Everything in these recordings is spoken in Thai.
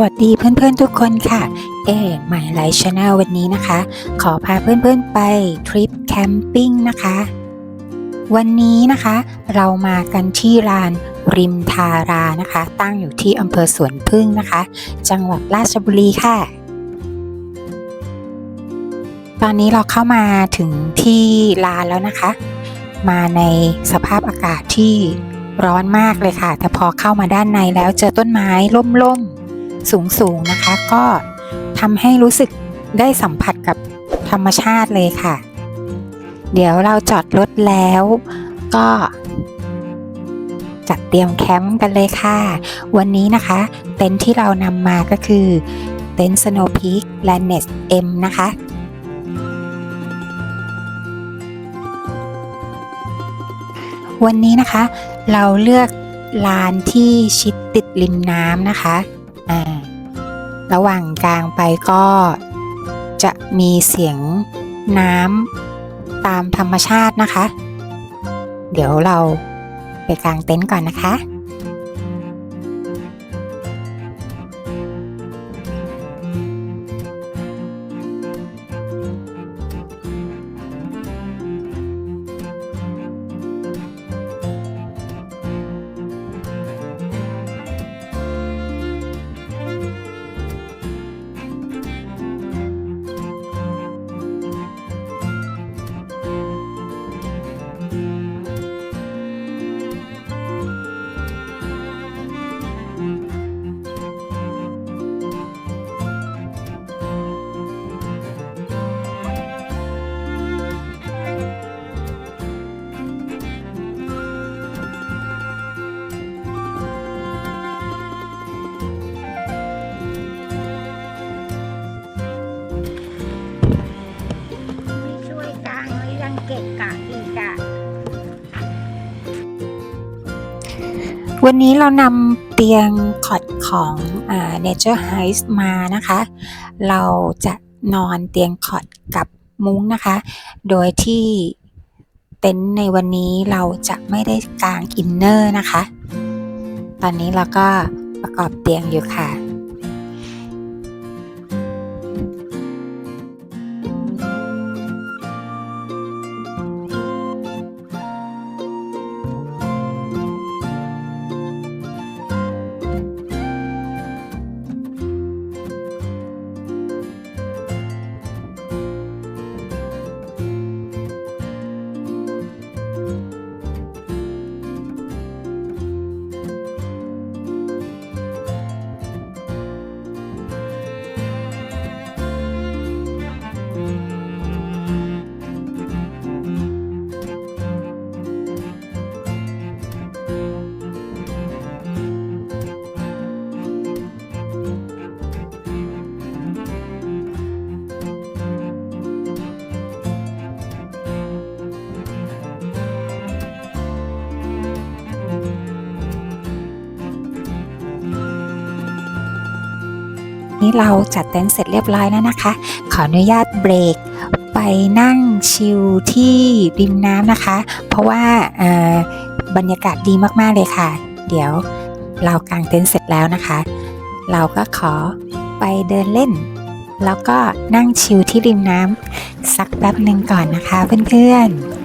สวัสดีเพื่อนๆทุกคนค่ะ เอ๋หมายไลฟ์ชาแนลวันนี้นะคะ ขอพาเพื่อนๆไปทริปแคมปิ้งนะคะ วันนี้นะคะ เรามากันที่ลานริมทารานะคะ ตั้งอยู่ที่อำเภอสวนพึ่งนะคะ จังหวัดราชบุรีค่ะ ตอนนี้เราเข้ามาถึงที่ลานแล้วนะคะ มาในสภาพอากาศที่ร้อนมากเลยค่ะ แต่พอเข้ามาด้านในแล้วเจอต้นไม้ร่มๆ สูงๆนะคะ ก็ทำให้รู้สึกได้สัมผัสกับธรรมชาติเลยค่ะ เดี๋ยวเราจอดรถแล้ว ก็จัดเตรียมแคมป์กันเลยค่ะ วันนี้นะคะ เต็นท์ที่เรานำมาก็คือ เต็นท์ Snow Peak landess M นะคะ วันนี้นะคะ เราเลือกลานที่ชิดติดริมน้ำนะคะ ระหว่างกลางไปก็จะมีเสียงน้ำตามธรรมชาตินะคะ เดี๋ยวเราไปกางเต็นท์ก่อนนะคะ วันนี้เรานำเตียงคอดของอ Nature Heights มานะคะ เราจะนอนเตียงคอดกับมุ้งนะคะ โดยที่เต็นท์ในวันนี้เราจะไม่ได้กางอินเนอร์นะคะ ตอนนี้เราก็ประกอบเตียงอยู่ค่ะ นี่เราจัดเต็นท์เสร็จเรียบร้อยแล้วนะคะ ขออนุญาตเบรกไปนั่งชิลที่ริมน้ำนะคะ เพราะว่าบรรยากาศดีมากๆเลยค่ะ เดี๋ยวเรากางเต็นท์เสร็จแล้วนะคะ เราก็ขอไปเดินเล่น แล้วก็นั่งชิลที่ริมน้ำสักแป๊บหนึ่งก่อนนะคะเพื่อนๆ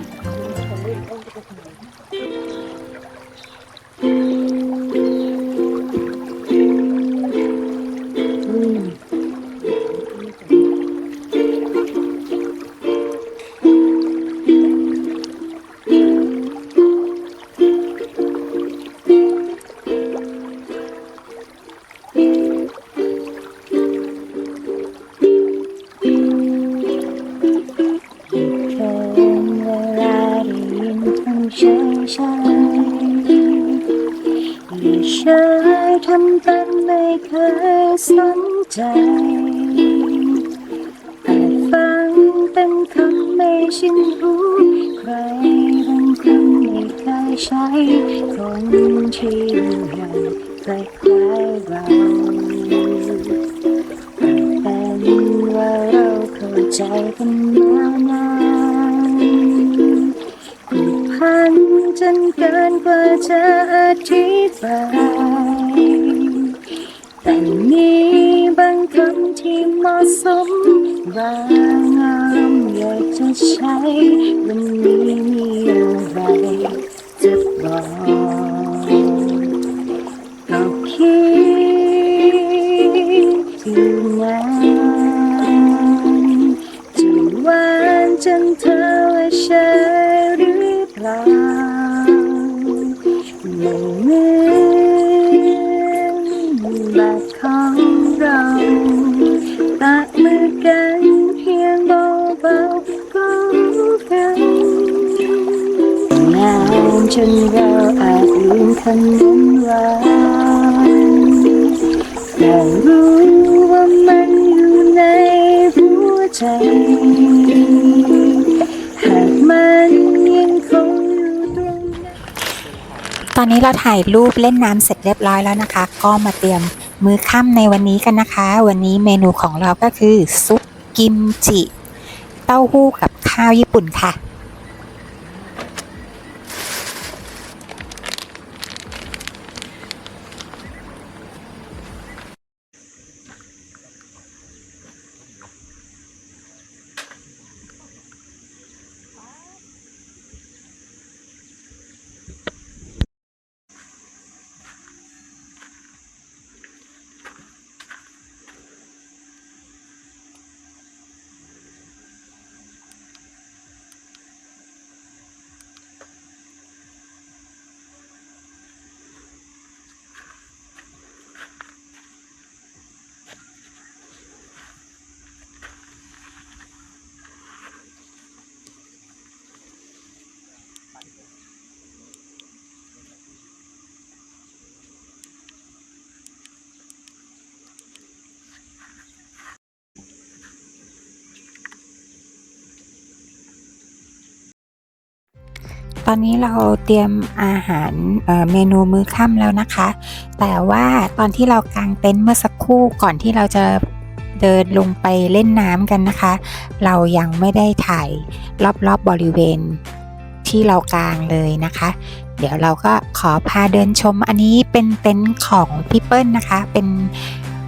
ถ่ายรูปเล่นน้ำเสร็จเรียบร้อยแล้วนะคะ ก็มาเตรียมมื้อค่ำในวันนี้กันนะคะ วันนี้เมนูของเราก็คือซุปกิมจิ เต้าหู้กับข้าวญี่ปุ่นค่ะ ตอนนี้เราเตรียมอาหารเเมนูมื้อค่ำแล้วนะคะ แต่ว่าตอนที่เรากางเต็นท์เมื่อสักครู่ก่อนที่เราจะเดินลงไปเล่นน้ำกันนะคะ เรายังไม่ได้ถ่ายรอบๆบบริเวณที่เรากางเลยนะคะ เดี๋ยวเราก็ขอพาเดินชม อันนี้เป็นเต็นท์ของพี่เปิ้ลนะคะ เป็น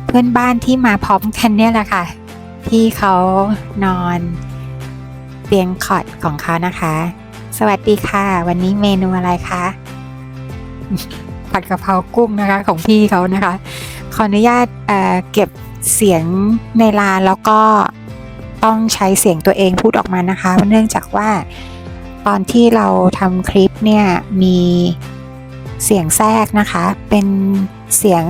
เพื่อนบ้านที่มาพร้อมกันเนี่ยแหละค่ะ ที่เขานอนเตียงคอดของเขานะคะ สวัสดีค่ะ วันนี้เมนูอะไรคะผัดกะเพรากุ้งนะคะของพี่เขานะคะ ขออนุญาตเเก็บเสียงในร้านแล้วก็ต้องใช้เสียงตัวเองพูดออกมานะคะ เนื่องจากว่าตอนที่เราทำคลิปเนี่ยมีเสียงแทรกนะคะ เป็นเสียง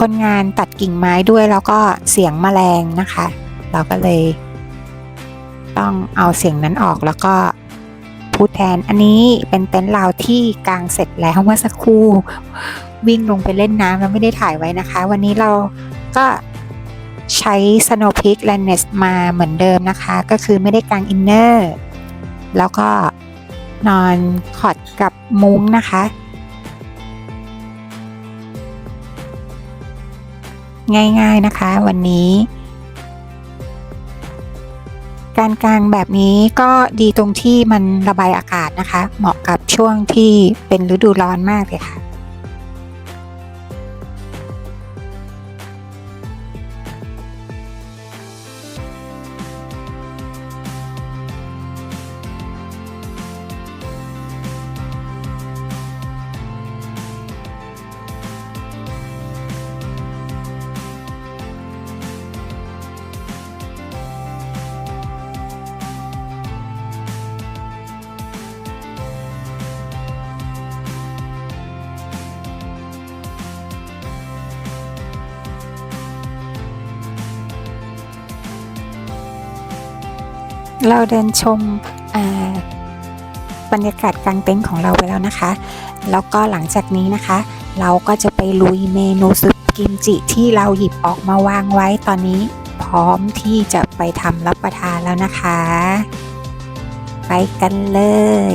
คนงานตัดกิ่งไม้ด้วยแล้วก็เสียงแมลงนะคะ เราก็เลย ต้องเอาเสียงนั้นออกแล้วก็พูดแทนอันนี้เป็นเต็นท์เราที่กางเสร็จแล้วเมื่อสักครู่วิ่งลงไปเล่นน้ำแล้วไม่ได้ถ่ายไว้นะคะ วันนี้เราก็ใช้ Snow Peak l a n d n e s มาเหมือนเดิมนะคะ ก็คือไม่ได้กางอินเนอร์แล้วก็นอนคอดกับมุ้งนะคะ ง่ายๆนะคะวันนี้ การกลางแบบนี้ก็ดีตรงที่มันระบายอากาศนะคะ เหมาะกับช่วงที่เป็นฤดูร้อนมากเลยค่ะ เราเดินชมบรรยากาศกลางเต็นท์ของเราไปแล้วนะคะ แล้วก็หลังจากนี้นะคะ เราก็จะไปลุยเมนูซุปกิมจิที่เราหยิบออกมาวางไว้ตอนนี้ พร้อมที่จะไปทำรับประทานแล้วนะคะ ไปกันเลย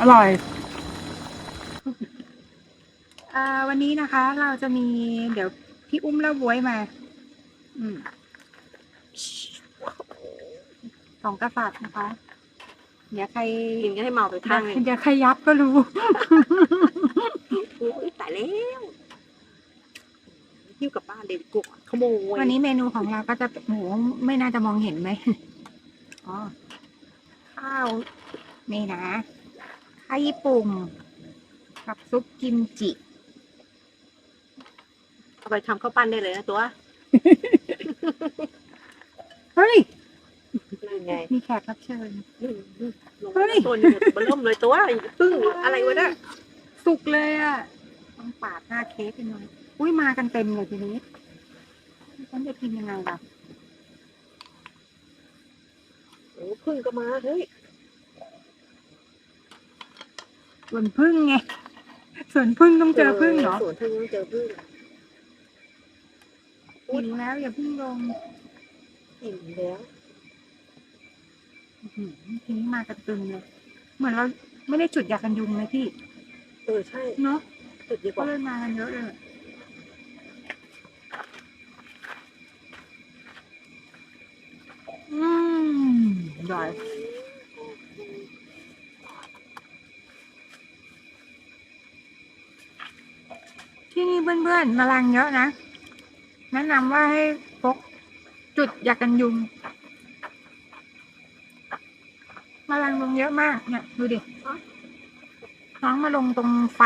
อร่อยอ่าวันนี้นะคะ เราจะมีเดี๋ยวพี่อุ้มแล้วบวยมา อืมสองกษัตริย์นะคะ เดี๋ยวใครกินก็ให้เมาไปข้างเลยเดี๋ยวใครยับก็รู้โอ้ยตายแล้วหิ้วกลับบ้านเด็กกุกขโมยวันนี้เมนูของเราก็จะโหไม่น่าจะมองเห็นไหมอ๋อข้าวนี่นะ ไข่ปุ่มกับซุปกิมจิเอาไปทำข้าวปั้นได้เลยนะตัว เฮ้ยนั่นไงมีแขกรับเชิญ ลงเฮ้มายตัวนี้มันล่มเลยตัวพึ่งอะไรวะเนี่ยสุกเลยอะต้องปาดหน้าเค้กกันหน่อยอุ้ยมากันเต็มเลยทีนี้ฉันจะกินยังไงล่ะโอ้พึ่งก็มาเฮ้ย ส่วนพึ่งไงส่วนพึ่งต้องเจอพึ่งเหรอสวนพึ่งต้องเจอพึ่งหิวแล้วอย่าพึ่งลงอิ่มแล้วอื้อหือทีนี้มากันตึมเลยเหมือนเราไม่ได้จุดยากันยุงเลยพี่ เออใช่ เนาะจุดดีกก็ว่าเลยมากันเยอะเลยอืมอร่อย เพื่อนๆแมลงเยอะนะ แนะนำว่าให้พกจุดยากันยุงแมลงลงเยอะมากเนี่ยดูดิน้องมาลงตรงไฟ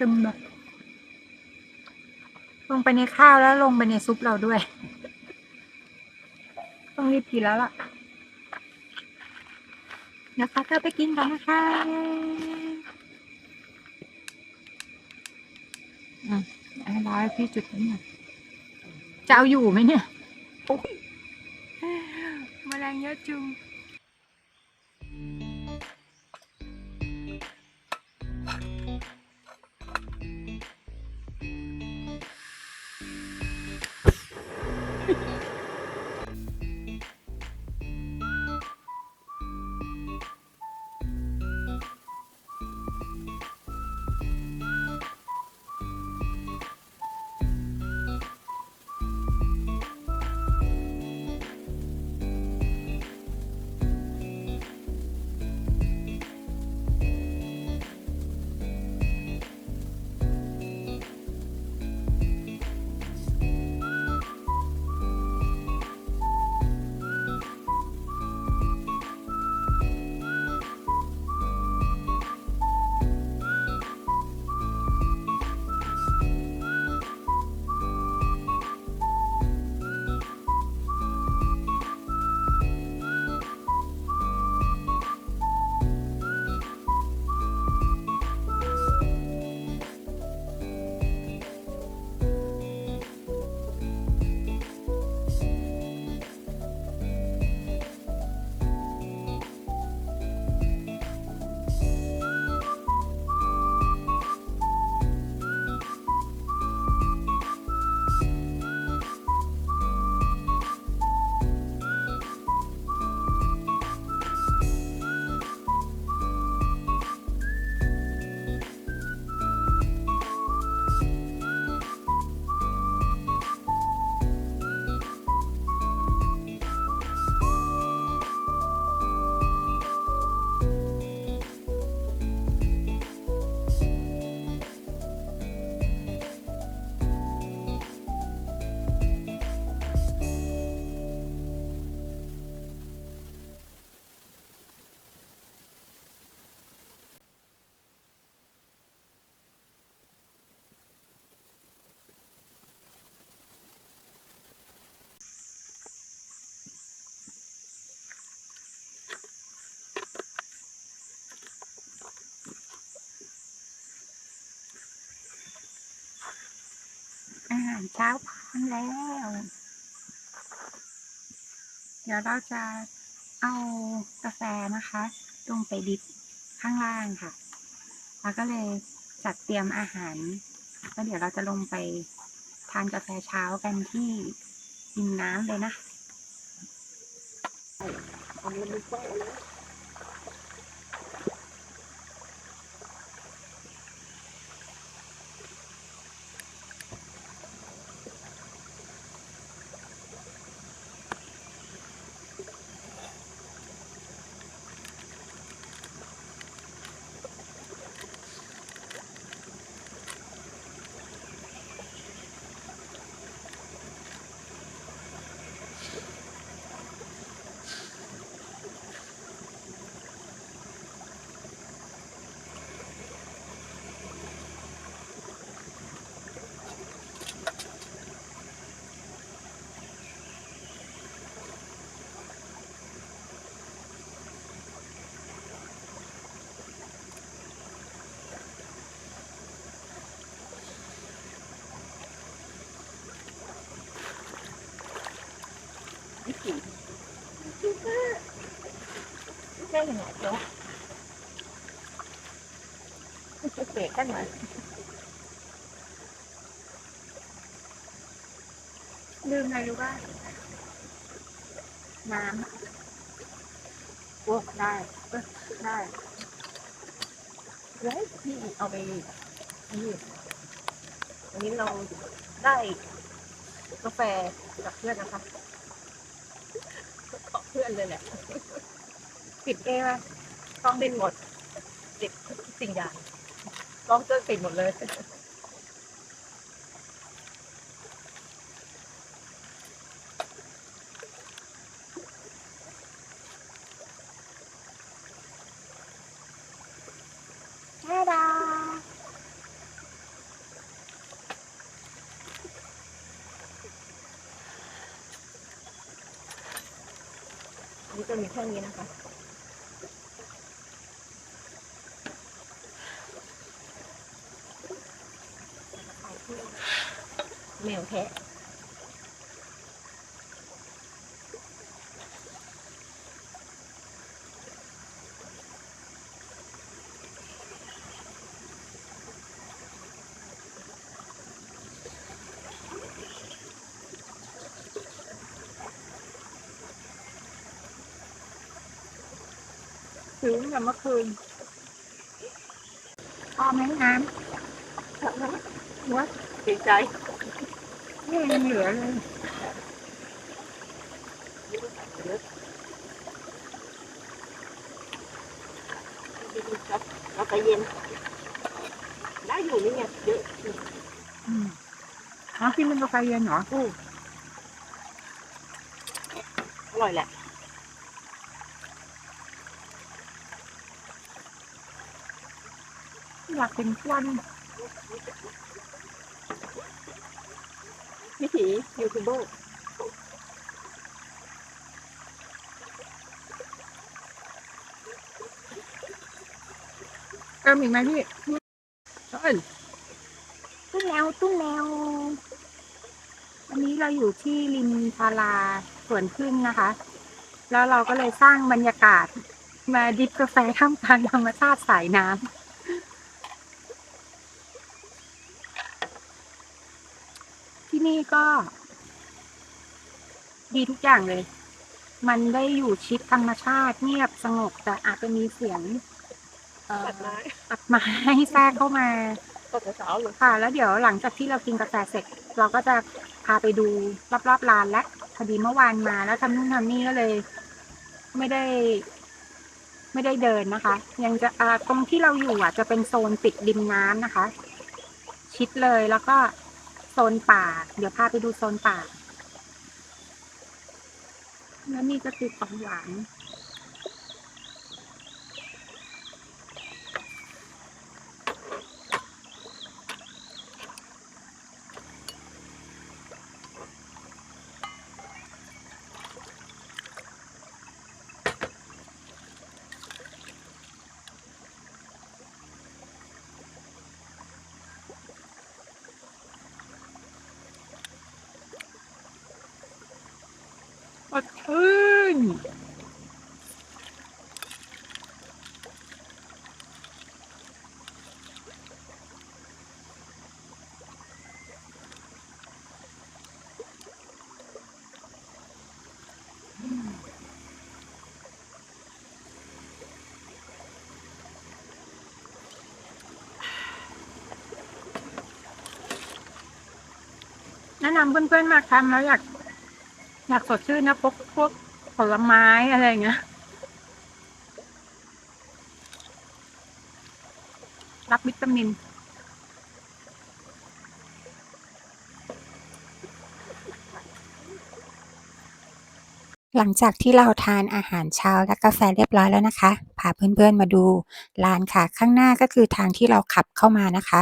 ตึมเลยลงไปในข้าวแล้วลงไปในซุปเราด้วย ต้องรีบกินแล้วล่ะเดี๋ยวค่ะเธอไปกินกันนะคะอืมเอา ร้อยพี่จุดนี้หน่ยจะเอาอยู่ไหมเนี่ย โอ้ยแมลงเยอะจุง อาหารเช้าพร้อมแล้ว เดี๋ยวเราจะเอากาแฟนะคะ ลงไปดิบข้างล่างค่ะ แล้วก็เลยจัดเตรียมอาหารแล้วเดี๋ยวเราจะลงไปทานกาแฟเช้ากันที่ริมน้ำเลยนะ ลืมอะไรรู้ป่ะน้ำโอ้ได้เอ้ยได้เฮ้ยพี่เอาไปนี่วันนี้เราได้กาแฟจากเพื่อนนะคะขอเพื่อนเลยแหละปิดเอวะต้องติดหมดติดทุกสิ่งอย่างลองเจอติดหมดเลย แม่ดา นี่จะมี แค่นี้นะคะ ถึงแต่เมื่อคืนพอไหมน้ว่าดีใจำนี่ยังเหลือเลยครับเราใจเย็นได้อยู่นี่ไงเยอะอืมอ๋อกินเป็นกาแฟเย็นเหรออืมอร่อยแหละ อยาก เป็นควันวิถียูทูบเบอร์เติมอีกไหมพี่เอ้ยตุ้นแนวตุ้นแนววันนี้เราอยู่ที่ริมทาราสวนพึ่งนะคะ แล้วเราก็เลยสร้างบรรยากาศมาดิบกาแฟท่ามกลางธรรมชาติสายน้ำ นี่ก็ ดีทุกอย่างเลย มันได้อยู่ชิดธรรมชาติเงียบสงบแต่อาจจะมีเสียงเอ่อตัดไม้ตัดไม้แทรกเข้ามาตอนเช้าๆเลยค่ะ แล้วเดี๋ยวหลังจากที่เรากินกาแฟเสร็จ เราก็จะพาไปดูรอบๆลานและพอดีเมื่อวานมา แล้วทำนู่นทำนี่ก็เลย ไม่ได้ ไม่ได้เดินนะคะ ยังจะอ่าตรงที่เราอยู่อะ จะเป็นโซนติดริมน้ำนะคะ ชิดเลยแล้วก็ โซนป่า เดี๋ยวพาไปดูโซนป่า แล้วนี่ก็คือของหวาน สดชื่นแนะนำเพื่อนๆมาทำแล้วอยาก อยากสดชื่นนะพวกพวกผลไม้อะไรอย่างเงี้ยรับวิตามิน หลังจากที่เราทานอาหารเช้าและกาแฟเรียบร้อยแล้วนะคะ พาเพื่อนๆมาดูลานค่ะ ข้างหน้าก็คือทางที่เราขับเข้ามานะคะ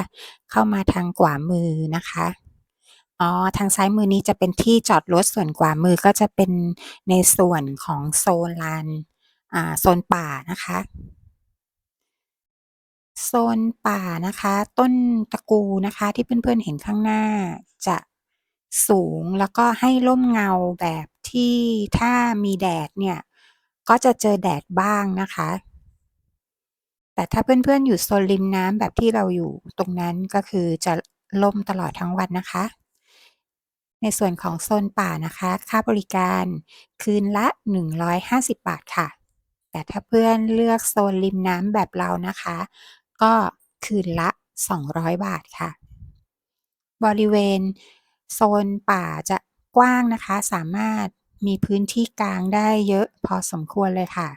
เข้ามาทางขวามือนะคะ อ๋อ ทางซ้ายมือนี้จะเป็นที่จอดรถ ส่วนขวามือก็จะเป็นในส่วนของโซนลาน อ่า โซนป่านะคะ โซนป่านะคะ ต้นตะกูนะคะที่เพื่อนๆเห็นข้างหน้าจะสูงแล้วก็ให้ร่มเงาแบบที่ถ้ามีแดดเนี่ย ก็จะเจอแดดบ้างนะคะ แต่ถ้าเพื่อนๆอยู่โซนริมน้ำแบบที่เราอยู่ตรงนั้นก็คือจะล่มตลอดทั้งวันนะคะ ในส่วนของโซนป่านะคะ ค่าบริการคืนละ 150 บาทค่ะ แต่ถ้าเพื่อนเลือกโซนริมน้ำแบบเรานะคะ ก็คืนละ 200 บาทค่ะ บริเวณโซนป่าจะกว้างนะคะ สามารถมีพื้นที่กลางได้เยอะพอสมควรเลยค่ะ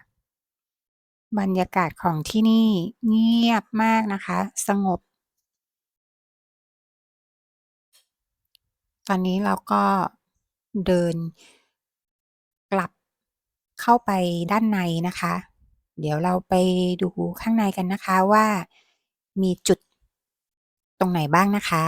บรรยากาศของที่นี่เงียบมากนะคะ สงบ ตอนนี้เราก็เดินกลับเข้าไปด้านในนะคะ เดี๋ยวเราไปดูข้างในกันนะคะว่ามีจุดตรงไหนบ้างนะคะ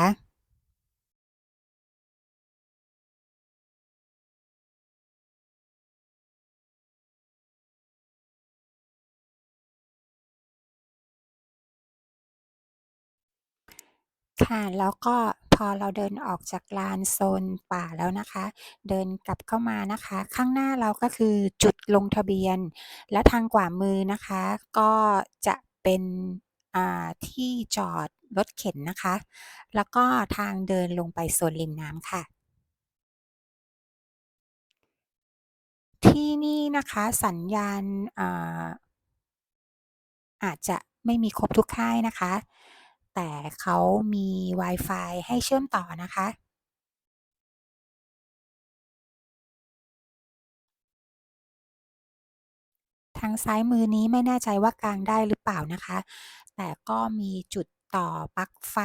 ค่ะแล้วก็ พอเราเดินออกจากลานโซนป่าแล้วนะคะ เดินกลับเข้ามานะคะ ข้างหน้าเราก็คือจุดลงทะเบียน และทางขวามือนะคะ ก็จะเป็นที่จอดรถเข็นนะคะ แล้วก็ทางเดินลงไปโซนริมน้ำค่ะ ที่นี่นะคะสัญญาณอาอาจจะไม่มีครบทุกค่ายนะคะ แต่เขามีวายฟให้เชื่อมต่อนะคะ ทางซ้ายมือนี้ไม่แน่ใจว่ากลางได้หรือเปล่านะคะ แต่ก็มีจุดต่อปลั๊กไฟ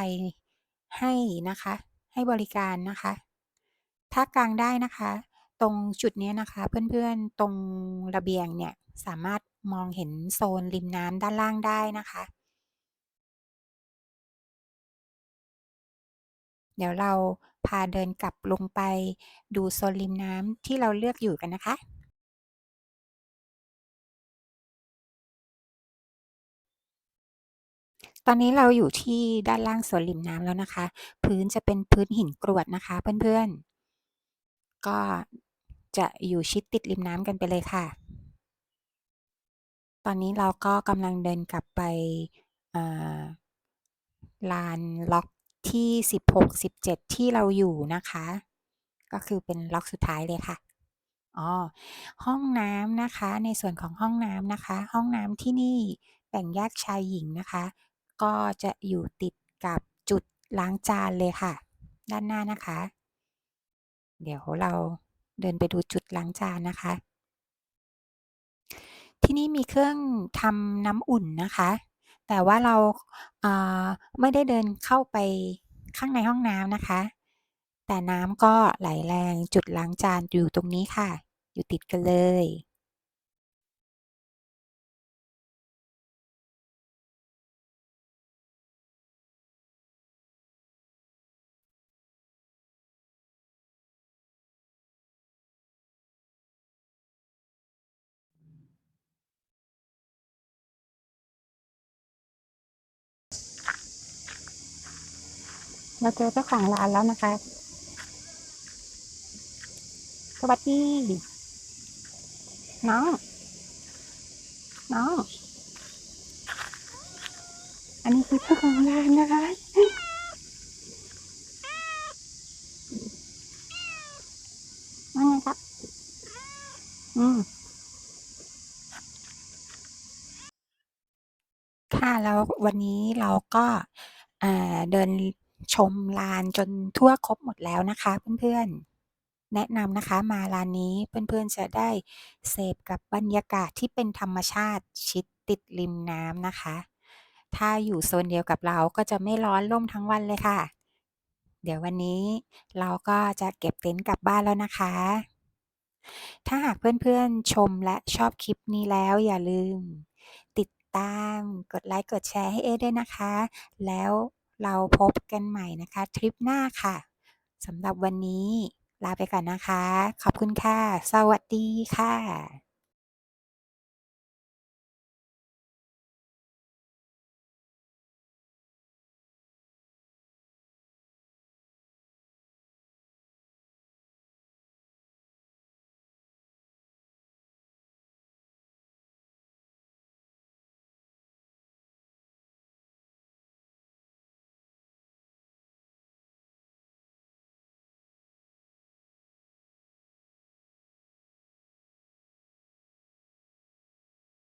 ให้นะคะ ให้บริการนะคะ ถ้ากลางได้นะคะ ตรงจุดนี้นะคะ เพื่อนๆตรงระเบียงเนี่ยสามารถมองเห็นโซนริมน้ำด้านล่างได้นะคะ เดี๋ยวเราพาเดินกลับลงไปดูโซนริมน้ำที่เราเลือกอยู่กันนะคะ ตอนนี้เราอยู่ที่ด้านล่างสวนริมน้ำแล้วนะคะ พื้นจะเป็นพื้นหินกรวดนะคะเพื่อนๆ ก็จะอยู่ชิดติดริมน้ำกันไปเลยค่ะ ตอนนี้เราก็กำลังเดินกลับไปลานล็อก ที่ 16 17 ที่เราอยู่นะคะ ก็คือเป็นล็อกสุดท้ายเลยค่ะอ๋อห้องน้ำนะคะ ในส่วนของห้องน้ำนะคะ ห้องน้ำที่นี่แบ่งแยกชายหญิงนะคะ ก็จะอยู่ติดกับจุดล้างจานเลยค่ะ ด้านหน้านะคะ เดี๋ยวเราเดินไปดูจุดล้างจานนะคะ ที่นี่มีเครื่องทำน้ำอุ่นนะคะ แต่ว่าเราาไม่ได้เดินเข้าไป ข้างในห้องน้ำนะคะ แต่น้ำก็ไหลแรงจุดล้างจานอยู่ตรงนี้ค่ะ อยู่ติดกันเลย เราเจอเจ้าของร้านแล้วนะคะ สวัสดี น้อง น้อง อันนี้คือเจ้าของร้านนะคะว่าไงครับ อืมค่ะแล้ววันนี้เราก็เดิน ชมลานจนทั่วครบหมดแล้วนะคะเพื่อนๆ แนะนำนะคะมาร้านนี้เพื่อนๆจะได้เสพกับบรรยากาศที่เป็นธรรมชาติชิดติดริมน้ำนะคะ ถ้าอยู่โซนเดียวกับเราก็จะไม่ร้อนร่มทั้งวันเลยค่ะ เดี๋ยววันนี้เราก็จะเก็บเต็นท์กลับบ้านแล้วนะคะ ถ้าหากเพื่อนๆชมและชอบคลิปนี้แล้วอย่าลืม ติดตามกดไลค์กดแชร์ให้เอด้วยนะคะ แล้ว เราพบกันใหม่นะคะ ทริปหน้าค่ะสำหรับวันนี้ลาไปก่อนนะคะ ขอบคุณค่ะ สวัสดีค่ะ